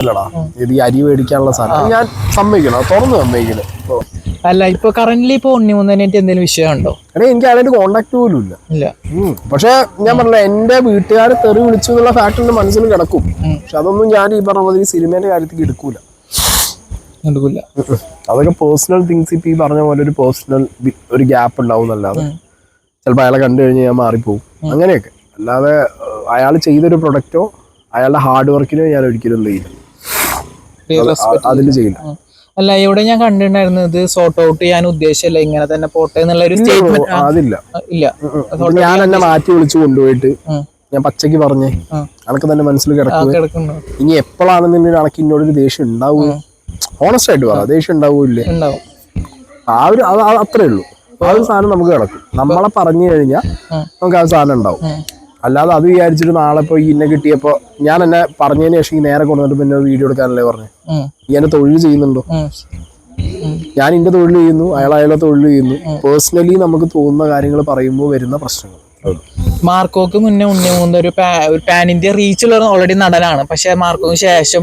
അല്ലടാ ഇത് ഈ അരി മേടിക്കാനുള്ള സാധനം. ഞാൻ സമ്മതിക്കണം തുറന്ന് സമ്മതിക്കണം അല്ല ഇപ്പൊ കറന്റ് ഇപ്പൊ ഉണ്ണി മുന്നേനായിട്ട് എന്തെങ്കിലും വിഷയം ഉണ്ടോ എടേ എനിക്ക് അതിന്റെ കോണ്ടാക്ട് പോലും ഇല്ല. പക്ഷെ ഞാൻ പറഞ്ഞില്ല എന്റെ വീട്ടുകാർ തെറി വിളിച്ചു എന്നുള്ള ഫാക്ട് എന്റെ മനസ്സിൽ കിടക്കും. പക്ഷെ അതൊന്നും ഞാൻ ഈ പറഞ്ഞ ഈ സിനിമേന്റെ കാര്യത്തിൽ എടുക്കൂല. എടുക്കില്ല അതൊക്കെ പേഴ്സണൽ തിങ്സ് ഇപ്പൊ ഈ പറഞ്ഞ പോലെ ഒരു പേഴ്സണൽ ഒരു ഗ്യാപ്പ് ഉണ്ടാവും എന്നല്ലാതെ. ചിലപ്പോൾ അയാളെ കണ്ടു കഴിഞ്ഞാൽ ഞാൻ മാറിപ്പോവും. അങ്ങനെയൊക്കെ. അല്ലാതെ അയാൾ ചെയ്തൊരു പ്രൊഡക്റ്റോ അയാളുടെ ഹാർഡ് വർക്കിനോ ഞാൻ ഒരിക്കലും എന്ത് ചെയ്യില്ല. അതിൽ ചെയ്യില്ല. അല്ല ഇവിടെ ഞാൻ കണ്ടിട്ടുണ്ടായിരുന്നു ഇത് സോർട്ട് ഔട്ട് ചെയ്യാൻ ഉദ്ദേശമല്ല ഇങ്ങനെ തന്നെ പോട്ടെ എന്നുള്ള ഒരു സ്റ്റേറ്റ്മെന്റ് അതില്ല. ഇല്ല. ഞാൻ എന്നെ മാറ്റി വിളിച്ചു കൊണ്ടുപോയിട്ട് ഞാൻ പച്ചക്ക് പറഞ്ഞേ. അനക്ക് തന്നെ മനസ്സിൽ കിടക്കും ഇനി എപ്പോഴാണെന്നുണ്ടെങ്കിൽ അനക്ക് ഇന്നോടൊരു ദേഷ്യം ഉണ്ടാവുക ഓണസ്റ്റ് ആയിട്ട് പറ ദേഷ്യം ഉണ്ടാവൂല്ലേ ഉണ്ടാവും. ആ ഒരു അത് അത് അത്രേ ഉള്ളൂ. ആ ഒരു സാധനം നമുക്ക് കിടക്കും. നമ്മളെ പറഞ്ഞു കഴിഞ്ഞാൽ നമുക്ക് ആ സാധനം ഉണ്ടാവും. അല്ലാതെ അത് വിചാരിച്ചിട്ട് നാളെ ഈ ഇന്നെ കിട്ടിയപ്പോ ഞാൻ എന്നെ പറഞ്ഞതിന് ശേഷം ഈ നേരെ കൊണ്ടുവന്നിട്ട് പിന്നെ വീഡിയോ എടുക്കാനല്ലേ പറഞ്ഞു. ഈ എന്നെ തൊഴിൽ ചെയ്യുന്നുണ്ടോ. ഞാൻ എന്റെ തൊഴിൽ ചെയ്യുന്നു അയാൾ അയാളെ തൊഴിൽ ചെയ്യുന്നു. പേഴ്സണലി നമുക്ക് തോന്നുന്ന കാര്യങ്ങൾ പറയുമ്പോൾ വരുന്ന പ്രശ്നങ്ങൾ മാർക്കോക്ക് മുന്നേ ഉണ്ണിമൂന്ന് ഒരു പാൻ ഇന്ത്യ റീച്ച് ഉള്ള ഓൾറെഡി നടനാണ്. പക്ഷെ മാർക്കോക്ക് ശേഷം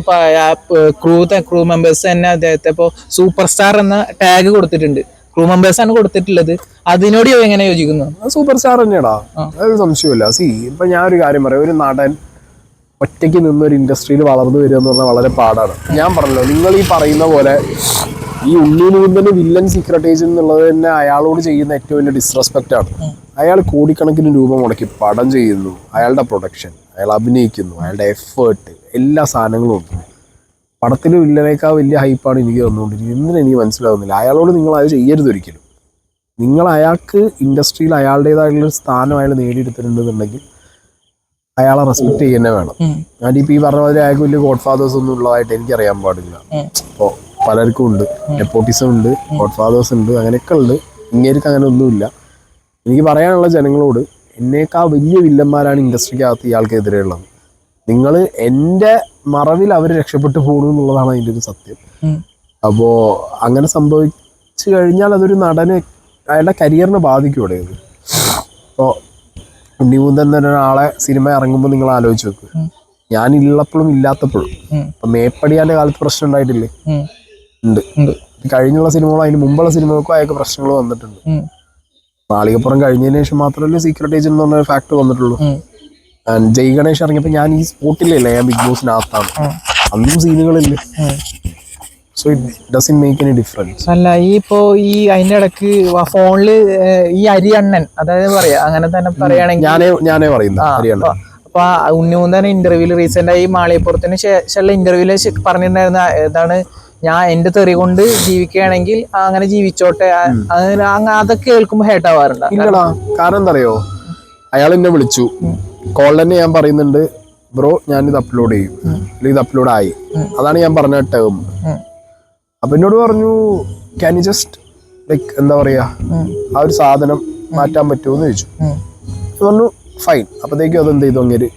ക്രൂ ക്രൂ മെമ്പേഴ്സ് തന്നെ അദ്ദേഹത്തെ ഇപ്പോ സൂപ്പർ സ്റ്റാർ എന്ന ടാഗ് കൊടുത്തിട്ടുണ്ട്. ക്രൂ മെമ്പേഴ്സ് ആണ് കൊടുത്തിട്ടുള്ളത്. അതിനോട് എങ്ങനെ യോജിക്കുന്നു? സൂപ്പർ സ്റ്റാർ തന്നെയാടാ. അതൊരു സംശയമില്ല. സി ഇപ്പൊ ഞാൻ ഒരു കാര്യം പറയാം. ഒരു നടൻ ഒറ്റയ്ക്ക് നിന്ന് ഒരു ഇൻഡസ്ട്രിയിൽ വളർന്നു വരിക എന്ന് പറഞ്ഞാൽ വളരെ പാടാണ്. ഞാൻ പറഞ്ഞല്ലോ നിങ്ങൾ ഈ പറയുന്ന പോലെ ഈ ഉള്ളിലൂന്തന് വില്ലൻ സീക്രട്ട് ഏജന്റ് എന്നുള്ളത് തന്നെ അയാളോട് ചെയ്യുന്ന ഏറ്റവും വലിയ ഡിസ്റെസ്പെക്റ്റ് ആണ്. അയാൾ കോടിക്കണക്കിന് രൂപ മുടക്കി പടം ചെയ്യുന്നു. അയാളുടെ പ്രൊഡക്ഷൻ അയാൾ അഭിനയിക്കുന്നു. അയാളുടെ എഫേർട്ട് എല്ലാ സാധനങ്ങളും ഉണ്ട്. പടത്തിൽ വില്ലനേക്കാൾ വലിയ ഹൈപ്പാണ് എനിക്ക് തന്നുകൊണ്ടിരിക്കുന്നത്. എന്തിനെനിക്ക് മനസ്സിലാവുന്നില്ല. അയാളോട് നിങ്ങൾ അത് ചെയ്യരുത് ഒരിക്കലും. നിങ്ങൾ അയാൾക്ക് ഇൻഡസ്ട്രിയിൽ അയാളുടേതായിട്ടുള്ള സ്ഥാനം അയാൾ നേടിയെടുത്തിട്ടുണ്ടെന്നുണ്ടെങ്കിൽ അയാളെ റെസ്പെക്ട് ചെയ്യുന്നേ വേണം. ഞാൻ ഇപ്പം ഈ പറഞ്ഞ മാതിരി അയാൾക്ക് വലിയ ഗോഡ് ഫാദേഴ്സ് ഒന്നും ഉള്ളതായിട്ട് എനിക്ക് അറിയാൻ പാടില്ല. അപ്പോൾ പലർക്കും ഉണ്ട്. നെപ്പോട്ടിസം ഉണ്ട് ഗോഡ് ഫാദേഴ്സ് ഉണ്ട് അങ്ങനെയൊക്കെ ഉണ്ട്. ഇങ്ങേർക്ക് അങ്ങനെ ഒന്നുമില്ല. എനിക്ക് പറയാനുള്ള ജനങ്ങളോട് എന്നേക്കാൾ വലിയ വില്ലന്മാരാണ് ഇൻഡസ്ട്രിക്കകത്ത് ഇയാൾക്കെതിരെയുള്ളത് നിങ്ങൾ എന്റെ മറവിൽ അവർ രക്ഷപ്പെട്ടു പോകുന്നു എന്നുള്ളതാണ് അതിന്റെ ഒരു സത്യം. അപ്പോ അങ്ങനെ സംഭവിച്ചു കഴിഞ്ഞാൽ അതൊരു നടനെ അയാളുടെ കരിയറിനെ ബാധിക്കൂടെ അപ്പോ ഇപ്പോൾ ഉണ്ണിമൂന്തൻ തന്നെ ഒരാളെ സിനിമ ഇറങ്ങുമ്പോൾ നിങ്ങൾ ആലോചിച്ച് വെക്ക് ഞാനില്ലപ്പോഴും ഇല്ലാത്തപ്പോഴും. അപ്പൊ ഇപ്പം മേപ്പടിയാന്റെ കാലത്ത് പ്രശ്നം ഉണ്ടായിട്ടില്ലേ? ഉണ്ട്. കഴിഞ്ഞുള്ള സിനിമകളും അതിന് മുമ്പുള്ള സിനിമകൾക്കും അയാൾക്ക് പ്രശ്നങ്ങൾ വന്നിട്ടുണ്ട്. മാളികപ്പുറം കഴിഞ്ഞതിന് ശേഷം മാത്രമല്ലേ സീക്രട്ട് ഏജന്റ് എന്ന് പറഞ്ഞ ഫാക്ട് വന്നിട്ടുള്ളൂ. ജയ് ഗണേഷ് ഇറങ്ങിയപ്പോൾ ഞാൻ ഈ സ്പോട്ടിലല്ലേ ഞാൻ ബിഗ് ബോസിനകത്താണ്. അന്നും സീനുകളില്ല. So it doesn't make any difference അല്ല ഈ ഇപ്പോ ഈ അതിന്റെ ഇടയ്ക്ക് ഫോണിൽ ഈ അരി അണ്ണൻ അതായത് പറയാ അങ്ങനെ തന്നെ പറയുകയാണെങ്കിൽ ഞാനേ ഞാനേ പറയുന്നത് അപ്പൊ- അപ്പൊ ഉണ്ണിമുന്തൻ ഇന്റർവ്യൂൽ റീസെന്റ് ആയി മാളിയപ്പുറത്തിന് ശേഷമുള്ള ഇന്റർവ്യൂൽ പറഞ്ഞിട്ടുണ്ടായിരുന്ന ഇതാണ് ഞാൻ എന്റെ തെറി കൊണ്ട് ജീവിക്കുകയാണെങ്കിൽ അങ്ങനെ ജീവിച്ചോട്ടെ അങ്ങനെ അതൊക്കെ കേൾക്കുമ്പോൾ ഹേട്ടാവാറുണ്ട് കാരണം എന്താ അറിയോ? അയാൾ എന്നെ വിളിച്ചു. കോൾ തന്നെ ഞാൻ പറയുന്നുണ്ട് ബ്രോ ഞാൻ ഇത് അപ്ലോഡ് ചെയ്യും അല്ലെങ്കിൽ ഇത് അപ്ലോഡ് ആയി. അതാണ് ഞാൻ പറഞ്ഞ ടേം. അപ്പൊ എന്നോട് പറഞ്ഞു ക്യാൻ യു ജസ്റ്റ് ലൈക്ക് എന്താ പറയാ ആ ഒരു സാധനം മാറ്റാൻ പറ്റുമോ? എന്ന് ചോദിച്ചു. പറഞ്ഞു ഫൈൻ അപ്പോഴത്തേക്കും അത് എന്ത് ചെയ്തു അങ്ങനെ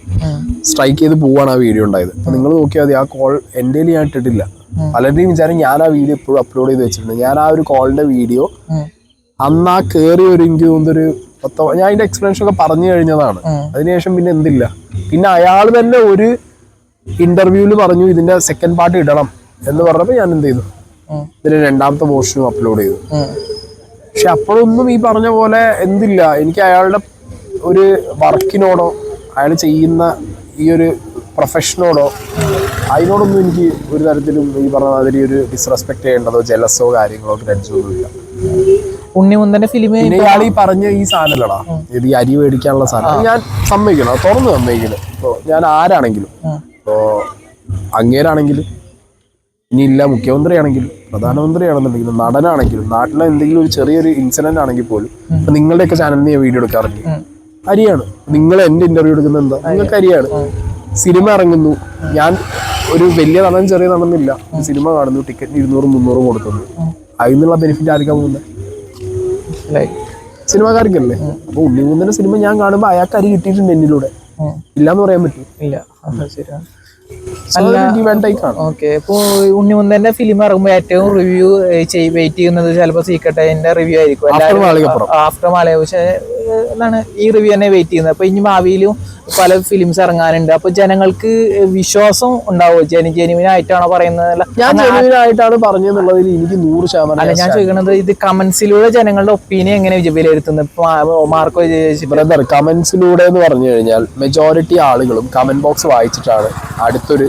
സ്ട്രൈക്ക് ചെയ്ത് പോവാണ് ആ വീഡിയോ ഉണ്ടായത്. അപ്പൊ നിങ്ങൾ നോക്കിയാൽ മതി ആ കോൾ എന്റെ ഞാൻ ഇട്ടിട്ടില്ല. പലരുടെയും വിചാരം ഞാൻ ആ വീഡിയോ എപ്പോഴും അപ്ലോഡ് ചെയ്ത് വെച്ചിട്ടുണ്ട്. ഞാൻ ആ ഒരു കോളിന്റെ വീഡിയോ അന്ന് ആ കയറി ഒരു എനിക്ക് തോന്നുന്നൊരു പത്തോ ഞാൻ അതിന്റെ എക്സ്പ്ലനേഷൻ ഒക്കെ പറഞ്ഞു കഴിഞ്ഞതാണ്. അതിനുശേഷം പിന്നെ എന്തില്ല. പിന്നെ അയാൾ തന്നെ ഒരു ഇന്റർവ്യൂവിൽ പറഞ്ഞു ഇതിന്റെ സെക്കൻഡ് പാർട്ട് ഇടണം എന്ന് പറഞ്ഞപ്പോൾ ഞാൻ എന്ത് ചെയ്തു. ഇതിന്റെ രണ്ടാമത്തെ പോർഷനും അപ്ലോഡ് ചെയ്തു. പക്ഷെ അപ്പോഴൊന്നും ഈ പറഞ്ഞ പോലെ എന്തില്ല. എനിക്ക് അയാളുടെ ഒരു വർക്കിനോടോ അയാൾ ചെയ്യുന്ന ഈ ഒരു പ്രൊഫഷനോടോ അതിനോടൊന്നും എനിക്ക് ഒരു തരത്തിലും ഈ പറഞ്ഞ മാതിരി ഒരു ഡിസ്റെസ്പെക്ട് ചെയ്യേണ്ടതോ ജലസോ കാര്യങ്ങളോ ഗ്രഡ്ജോ ഒന്നുമില്ല. ഉണ്ണിമുന്തന്റെ ഫിലിം പിന്നെ ഇയാൾ ഈ പറഞ്ഞ ഈ സാധനമല്ലടാ ഇത് ഈ അരി മേടിക്കാനുള്ള സാധനം. ഞാൻ സമ്മതിക്കണം തുറന്ന് സമ്മതിക്കണം ഇപ്പോ ഞാൻ ആരാണെങ്കിലും. ഇപ്പോ അങ്ങേരാണെങ്കിലും ഇനി ഇല്ല മുഖ്യമന്ത്രി ആണെങ്കിലും പ്രധാനമന്ത്രിയാണെന്നുണ്ടെങ്കിലും നടനാണെങ്കിലും നാട്ടിലെ എന്തെങ്കിലും ഒരു ചെറിയൊരു ഇൻസിഡന്റ് ആണെങ്കിൽ പോലും ഇപ്പൊ നിങ്ങളുടെയൊക്കെ ചാനലിൽ ഞാൻ വീഡിയോ എടുക്കാറുണ്ട്. അരിയാണ്. നിങ്ങൾ എന്റെ ഇന്റർവ്യൂ എടുക്കുന്നത് എന്താ? നിങ്ങൾക്ക് അരിയാണ്. സിനിമ ഇറങ്ങുന്നു. ഞാൻ ഒരു വലിയ നടൻ ചെറിയ നടന്നില്ല സിനിമ കാണുന്നു. ടിക്കറ്റ് ഇരുന്നൂറും മുന്നൂറും കൊടുക്കുന്നു. അതിൽ നിന്നുള്ള ബെനിഫിറ്റ് ആർക്കാ പോകുന്നത്? സിനിമാക്കാർക്കല്ലേ അപ്പൊ ഉണ്ണിമുന്തന്റെ സിനിമ ഞാൻ കാണുമ്പോ അയാൾക്ക് അരി കിട്ടിയിട്ടുണ്ട് എന്നിലൂടെ. ഇല്ലാന്ന് പറയാൻ പറ്റും. ഇല്ല. ശരിയാണ് ഓക്കെ. ഇപ്പൊ ഉണ്ണിമുന്തന്റെ ഫിലിം ഇറങ്ങുമ്പോൾ ഏറ്റവും റിവ്യൂ വെയിറ്റ് ചെയ്യുന്നത് ചിലപ്പോ സീക്രട്ട് അതിന്റെ റിവ്യൂ ആയിരിക്കും. ആഫ്റ്റർ മാളിക. പക്ഷേ എന്താണ് ഈ റിവ്യൂ തന്നെ വെയിറ്റ് ചെയ്യുന്നത്. അപ്പൊ ഇനി ഭാവിയിലും പല ഫിലിംസ് ഇറങ്ങാനുണ്ട്. അപ്പൊ ജനങ്ങൾക്ക് വിശ്വാസം ഉണ്ടാവുമോ? ജന ജെനുവിൻ ആയിട്ടാണോ പറയുന്നത് ഞാൻ ജെനുവിൻ ആയിട്ടാണ് എനിക്ക് നൂറ് ശതമാനം അല്ല ഞാൻ ചോദിക്കുന്നത് ഇത് കമന്റ്സിലൂടെ ജനങ്ങളുടെ ഒപ്പീനിയൻ എങ്ങനെ വിലയിരുത്തുന്നത്? മാർക്കോ ബ്രദർ കമന്റ്സിലൂടെ എന്ന് പറഞ്ഞു കഴിഞ്ഞാൽ മെജോറിറ്റി ആളുകളും കമന്റ് ബോക്സ് വായിച്ചിട്ടാണ് അടുത്തൊരു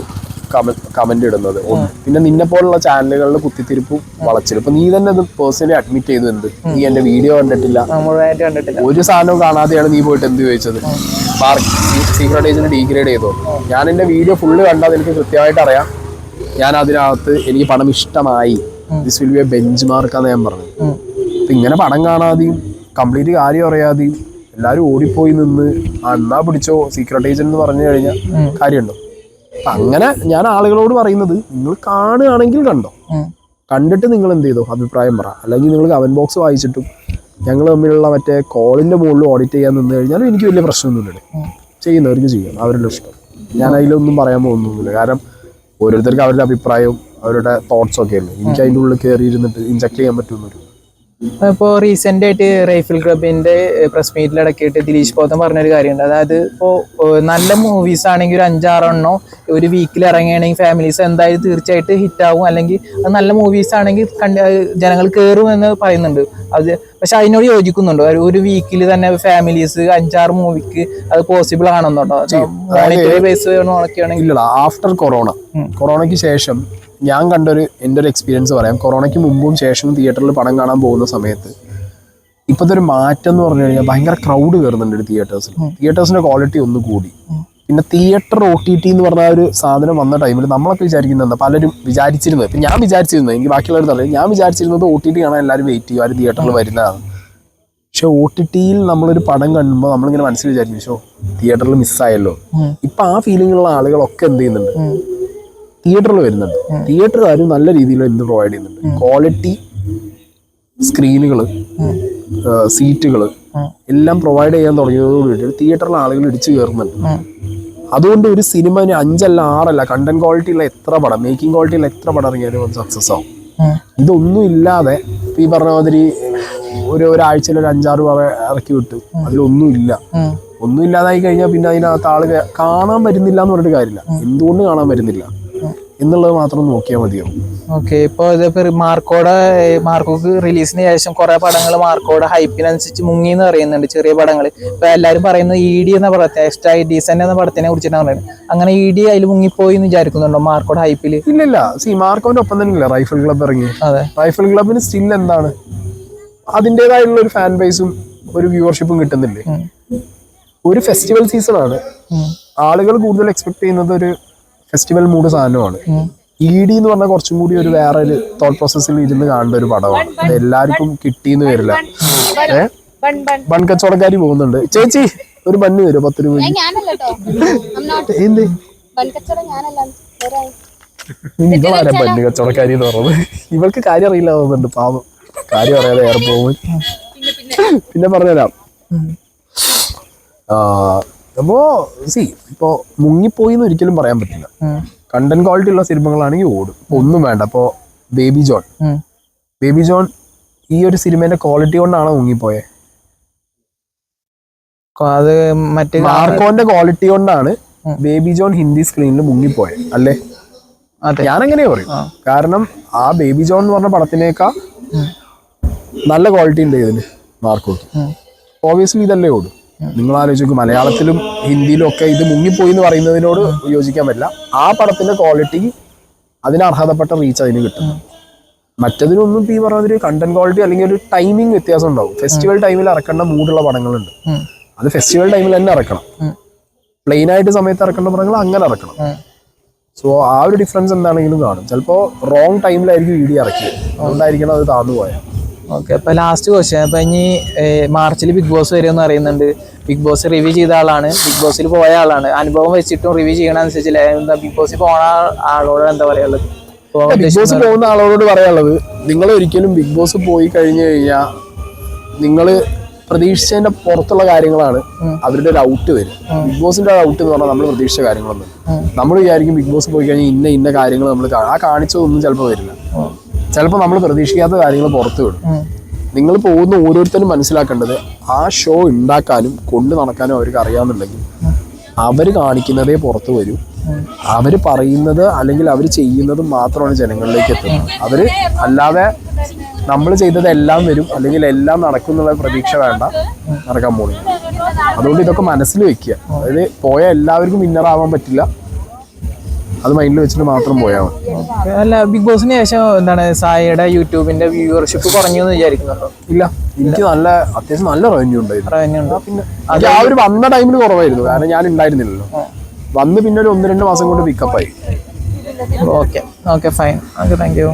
കമന്റ് ഇടുന്നത്. പിന്നെ നിന്നെ പോലുള്ള ചാനലുകളിൽ കുത്തിത്തിരിപ്പും വളച്ചിലും. ഇപ്പൊ നീ തന്നെ ഇത് പേഴ്സണലി അഡ്മിറ്റ് ചെയ്തിട്ടുണ്ട് നീ എന്റെ വീഡിയോ കണ്ടിട്ടില്ല. ഒരു സാധനവും കാണാതെയാണ് നീ പോയിട്ട് എന്ത് ചോദിച്ചത്? മാർക്ക് സീക്രട്ട് ഏജന്റ് ഡീഗ്രേഡ് ചെയ്തു. ഞാൻ എന്റെ വീഡിയോ ഫുള്ള് കണ്ടാൽ എനിക്ക് കൃത്യമായിട്ട് അറിയാം. ഞാൻ അതിനകത്ത് എനിക്ക് പടം ഇഷ്ടമായി. This will be a bench മാർക്കാന്ന് ഞാൻ പറഞ്ഞു അപ്പം അപ്പൊ ഇങ്ങനെ പടം കാണാതെയും കംപ്ലീറ്റ് കാര്യം അറിയാതെയും എല്ലാവരും ഓടിപ്പോയി നിന്ന് "ആ, എന്നാ പിടിച്ചോ സീക്രട്ട് ഏജന്റ് എന്ന് പറഞ്ഞു കഴിഞ്ഞാൽ കാര്യമുണ്ടോ? അപ്പൊ അങ്ങനെ ഞാൻ ആളുകളോട് പറയുന്നത് നിങ്ങൾ കാണുകയാണെങ്കിൽ കണ്ടോ? കണ്ടിട്ട് നിങ്ങൾ എന്ത് ചെയ്തോ? അഭിപ്രായം പറ. അല്ലെങ്കിൽ നിങ്ങൾ കമന്റ് ബോക്സ് വായിച്ചിട്ടും ഞങ്ങൾ തമ്മിലുള്ള മറ്റേ കോളിന്റെ മുകളിൽ ഓഡിറ്റ് ചെയ്യാൻ നിന്ന് കഴിഞ്ഞാലും എനിക്ക് വലിയ പ്രശ്നമൊന്നുമില്ല ചെയ്യുന്നവർക്ക് ചെയ്യാം അവരുടെ ഇഷ്ടം. ഞാൻ അതിലൊന്നും പറയാൻ പോകുന്നൊന്നുമില്ല. കാരണം ഓരോരുത്തർക്കും അവരുടെ അഭിപ്രായവും അവരുടെ തോട്ട്സ് ഒക്കെ അല്ലേ? എനിക്ക് അതിന്റെ ഉള്ളിൽ കയറി ഇരുന്നിട്ട് ഇൻജക്ട് ചെയ്യാൻ പറ്റുന്നൊരു ഇപ്പോൾ റീസെന്റ് ആയിട്ട് റൈഫിൾ ക്ലബിന്റെ പ്രസ് മീറ്റിൽ അടക്കിയിട്ട് ദിലീഷ് ഗൗതം പറഞ്ഞൊരു കാര്യമുണ്ട്. അതായത് ഇപ്പോൾ നല്ല മൂവീസ് ആണെങ്കിൽ ഒരു അഞ്ചാറെണ്ണോ ഒരു വീക്കിൽ ഇറങ്ങുകയാണെങ്കിൽ ഫാമിലീസ് എന്തായാലും തീർച്ചയായിട്ടും ഹിറ്റ് ആവും. അല്ലെങ്കിൽ അത് നല്ല മൂവീസ് ആണെങ്കിൽ കണ്ട് ജനങ്ങൾ കയറും എന്ന് പറയുന്നുണ്ട്. അത് പക്ഷെ അതിനോട് യോജിക്കുന്നുണ്ടോ? ഒരു- ഒരു വീക്കിൽ തന്നെ ഫാമിലീസ് അഞ്ചാറ് മൂവിക്ക് അത് പോസിബിൾ ആണെന്നുണ്ടോ? മോണിറ്ററി ബേസ് ഇല്ലടാ ആഫ്റ്റർ കൊറോണ കൊറോണയ്ക്ക് ശേഷം ഞാൻ കണ്ടൊരു എന്റെ ഒരു എക്സ്പീരിയൻസ് പറയാം. കൊറോണയ്ക്ക് മുമ്പും ശേഷവും തിയേറ്ററിൽ പടം കാണാൻ പോകുന്ന സമയത്ത് ഇപ്പോഴത്തെ ഒരു മാറ്റം എന്ന് പറഞ്ഞു കഴിഞ്ഞാൽ ഭയങ്കര ക്രൗഡ് കയറുന്നുണ്ട് ഒരു തിയേറ്റേഴ്സിൽ തിയേറ്റേഴ്സിന്റെ ക്വാളിറ്റി ഒന്ന് കൂടി. പിന്നെ തിയേറ്റർ ഒ ടി ടി എന്ന് പറഞ്ഞ ഒരു സാധനം വന്ന ടൈമിൽ നമ്മളൊക്കെ വിചാരിക്കുന്നത് എന്താ? പലരും വിചാരിച്ചിരുന്നത്. ഇപ്പം ഞാൻ വിചാരിച്ചിരുന്നത് എനിക്ക് ബാക്കിയുള്ളവർ തന്നെ ഞാൻ വിചാരിച്ചിരുന്നത് ഒ ടി ടി കാണാൻ എല്ലാവരും വെയിറ്റ് ചെയ്യും ആരും തിയേറ്ററിൽ വരുന്നതാണ്. പക്ഷെ ഒ ടി ടിയിൽ നമ്മളൊരു പടം കാണുമ്പോൾ നമ്മളിങ്ങനെ മനസ്സിൽ വിചാരിക്കും ഷോ തിയേറ്ററിൽ മിസ്സായല്ലോ ഇപ്പം ആ ഫീലിംഗുള്ള ആളുകളൊക്കെ എന്ത് ചെയ്യുന്നുണ്ട്? തിയേറ്ററിൽ വരുന്നുണ്ട്. തിയേറ്ററുകാരും നല്ല രീതിയിൽ ഇന്ന് പ്രൊവൈഡ് ചെയ്യുന്നുണ്ട്. ക്വാളിറ്റി സ്ക്രീനുകൾ സീറ്റുകൾ എല്ലാം പ്രൊവൈഡ് ചെയ്യാൻ തുടങ്ങിയതോടുകൂടി തിയേറ്ററിലെ ആളുകൾ ഇടിച്ചു കയറുന്നുണ്ട്. അതുകൊണ്ട് ഒരു സിനിമ അഞ്ചല്ല ആറല്ല കണ്ടന്റ് ക്വാളിറ്റി ഉള്ള എത്ര പടം മേക്കിംഗ് ക്വാളിറ്റി ഉള്ള എത്ര പടം ഇറങ്ങിയാലും സക്സസ് ആവും. ഇതൊന്നും ഇല്ലാതെ ഈ പറഞ്ഞ മാതിരി ഒരു ഒരാഴ്ചയിൽ ഒരു അഞ്ചാറ് പവ ഇറക്കി വിട്ടു അതിലൊന്നും ഇല്ല. ഒന്നും ഇല്ലാതായി കഴിഞ്ഞാൽ പിന്നെ അതിനകത്ത് ആൾ കാണാൻ പറ്റുന്നില്ല എന്ന് പറഞ്ഞിട്ട് കാര്യമില്ല. എന്തുകൊണ്ട് കാണാൻ വരുന്നില്ല എന്നുള്ളത് മാത്രം നോക്കിയാൽ മതിയാവും ഓക്കെ ഇപ്പൊ ഇതിപ്പോ മാർക്കോടെ മാർക്കോക്ക് റിലീസിന് ശേഷം കുറെ പടങ്ങൾ മാർക്കോടെ ഹൈപ്പിനനുസരിച്ച് മുങ്ങി എന്ന് പറയുന്നുണ്ട് ചെറിയ പടങ്ങൾ ഇപ്പൊ എല്ലാരും പറയുന്നത് ഇ ഡി എന്ന പടത്തെ എക്സ്ട്രാ ഡീസന്റ് എന്ന പടത്തിനെ കുറിച്ചിട്ടാണ് പറയുന്നത്. അങ്ങനെ ഇ ഡി അതിൽ മുങ്ങിപ്പോയി എന്ന് വിചാരിക്കുന്നുണ്ടോ മാർക്കോടെ ഹൈപ്പിൽ ഇല്ലല്ല. സി മാർക്കോന്റെ ഒപ്പം തന്നെയല്ല റൈഫിൾ ക്ലബ് ഇറങ്ങി? അതെ. റൈഫിൾ ക്ലബിന് സ്റ്റിൽ എന്താണ്? അതിന്റെതായുള്ള ഒരു ഫാൻ ബേസും ഒരു വ്യൂവർഷിപ്പും കിട്ടുന്നില്ലേ? ഒരു ഫെസ്റ്റിവൽ സീസൺ ആണ്. ആളുകൾ കൂടുതൽ എക്സ്പെക്ട് ചെയ്യുന്നത് ഒരു ഫെസ്റ്റിവൽ മൂഡ് സാധനമാണ്. ഇ ഡി എന്ന് പറഞ്ഞാൽ കുറച്ചും കൂടി ഒരു വേറെ ഒരു തോട്ട് പ്രോസസ്സിൽ ഇരുന്ന് കാണേണ്ട ഒരു പടമാണ്. അത് എല്ലാവർക്കും കിട്ടിയെന്ന് വരില്ല. ഏ? ബൺ ബൺ കച്ചവടക്കാരി പോകുന്നുണ്ട്. ചേച്ചി ഒരു ബണ്ണ് തരും പത്ത് രൂപ എന്ത്? നിങ്ങളാരാ ബണ്ണ് കച്ചവടക്കാരി എന്ന് പറഞ്ഞത്? ഇവൾക്ക് കാര്യം അറിയില്ല തോന്നുന്നുണ്ട് പാവം. കാര്യം അറിയാതെ ഏറെ പോകും. പിന്നെ പറഞ്ഞുതരാം. അപ്പോ സി ഇപ്പോ മുങ്ങിപ്പോയി എന്ന് ഒരിക്കലും പറയാൻ പറ്റില്ല. കണ്ടന്റ് ക്വാളിറ്റി ഉള്ള സിനിമകളാണെങ്കിൽ ഓടും. ഒന്നും വേണ്ട. അപ്പോ ബേബി ജോൺ ബേബി ജോൺ ഈ ഒരു സിനിമേന്റെ ക്വാളിറ്റി കൊണ്ടാണോ മുങ്ങിപ്പോയെ? അത് മറ്റേ മാർക്കോന്റെ ക്വാളിറ്റി കൊണ്ടാണ് ബേബി ജോൺ ഹിന്ദി സ്ക്രീനിൽ മുങ്ങിപ്പോയെ അല്ലേ? എങ്ങനെയാ പറയും. കാരണം ആ ബേബി ജോൺ എന്ന് പറഞ്ഞ പടത്തിനേക്കാ നല്ല ക്വാളിറ്റി ഉണ്ട് ഇതിന് മാർക്കോക്ക്. ഓബിയസ്ലി ഇതല്ലേ ഓടും. നിങ്ങൾ ആലോചിക്കും മലയാളത്തിലും ഹിന്ദിയിലും ഒക്കെ ഇത് മുങ്ങിപ്പോയി എന്ന് പറയുന്നതിനോട് യോജിക്കാൻ പറ്റില്ല. ആ പടത്തിന്റെ ക്വാളിറ്റി അതിന് അർഹതപ്പെട്ട റീച്ച് അതിന് കിട്ടും. മറ്റതിനൊന്നും ഈ പറഞ്ഞ ഒരു കണ്ടന്റ് ക്വാളിറ്റി അല്ലെങ്കിൽ ഒരു ടൈമിംഗ് വ്യത്യാസം ഉണ്ടാവും. ഫെസ്റ്റിവൽ ടൈമിൽ ഇറക്കേണ്ട മൂടുള്ള പടങ്ങളുണ്ട്. അത് ഫെസ്റ്റിവൽ ടൈമിൽ തന്നെ ഇറക്കണം. പ്ലെയിൻ ആയിട്ട് സമയത്ത് ഇറക്കേണ്ട പടങ്ങൾ അങ്ങനെ ഇറക്കണം. സോ ആ ഒരു ഡിഫറൻസ് എന്താണെങ്കിലും കാണും. ചിലപ്പോൾ റോങ് ടൈമിലായിരിക്കും വീഡിയോ ഇറക്കിയത്. അതുകൊണ്ടായിരിക്കണം അത് താന്നു പോയത്. ഓക്കെ അപ്പൊ ലാസ്റ്റ് ക്വസ്റ്റ്യൻ അപ്പൊ ഇനി മാർച്ചിൽ ബിഗ് ബോസ് വരുമെന്ന് അറിയുന്നുണ്ട് ബിഗ് ബോസ് റിവ്യൂ ചെയ്ത ആളാണ്. ബിഗ് ബോസിൽ പോയ ആളാണ്. അനുഭവം വെച്ചിട്ടും റിവ്യൂ ചെയ്യണ അനുസരിച്ച് എന്താ ബിഗ് ബോസിൽ പോണ ആളോട് എന്താ പറയാനുള്ളത്? ബിഗ് ബോസ് പോകുന്ന ആളോട് പറയാനുള്ളത്. നിങ്ങൾ ഒരിക്കലും ബിഗ് ബോസ് പോയി കഴിഞ്ഞു കഴിഞ്ഞാൽ നിങ്ങൾ പ്രതീക്ഷിച്ചതിന്റെ പുറത്തുള്ള കാര്യങ്ങളാണ് അവരുടെ ഒരു ഔട്ട് വരും ബിഗ് ബോസിന്റെ ഔട്ട് എന്ന് പറഞ്ഞാൽ നമ്മൾ പ്രതീക്ഷിച്ച കാര്യങ്ങളൊന്നും നമ്മൾ വിചാരിക്കും ബിഗ് ബോസ് പോയി കഴിഞ്ഞാൽ ഇന്ന ഇന്ന കാര്യങ്ങൾ നമ്മൾ ആ കാണിച്ചതൊന്നും ചിലപ്പോൾ വരില്ല. ചിലപ്പോൾ നമ്മൾ പ്രതീക്ഷിക്കാത്ത കാര്യങ്ങൾ പുറത്തു വിടും. നിങ്ങൾ പോകുന്ന ഓരോരുത്തരും മനസ്സിലാക്കേണ്ടത് ആ ഷോ ഉണ്ടാക്കാനും കൊണ്ടു നടക്കാനും അവർക്ക് അറിയാമെന്നുണ്ടെങ്കിൽ അവർ കാണിക്കുന്നതേ പുറത്ത് വരൂ. അവർ പറയുന്നത് അല്ലെങ്കിൽ അവർ ചെയ്യുന്നത് മാത്രമാണ് ജനങ്ങളിലേക്ക് എത്തുന്നത്. അവർ അല്ലാതെ നമ്മൾ ചെയ്തത് എല്ലാം വരും അല്ലെങ്കിൽ എല്ലാം നടക്കും എന്നുള്ള പ്രതീക്ഷ വേണ്ട നടക്കാൻ പോകുന്നു അതുകൊണ്ട് ഇതൊക്കെ മനസ്സിൽ വെക്കുക. അതായത് പോയ എല്ലാവർക്കും വിന്നറാവാൻ പറ്റില്ല. അത് മൈൻഡിൽ വെച്ചിട്ട് മാത്രം പോയാൽ അല്ല ബിഗ് ബോസിന് ശേഷം എന്താണ് സായയുടെ യൂട്യൂബിന്റെ വ്യൂവർഷിപ്പ് കുറഞ്ഞു എന്ന് വിചാരിക്കുന്നുണ്ടോ? ഇല്ല എനിക്ക് നല്ല അത്യാവശ്യം നല്ല റവന്യൂ ഉണ്ടായിരുന്നു പറയുന്നുണ്ടോ പിന്നെ ആ ഒരു വന്ന ടൈമിൽ കുറവായിരുന്നു. കാരണം ഞാൻ ഉണ്ടായിരുന്നില്ലല്ലോ വന്ന് പിന്നെ ഒരു ഒന്ന് രണ്ട് മാസം കൊണ്ട് പിക്കപ്പായി okay okay fine okay thank you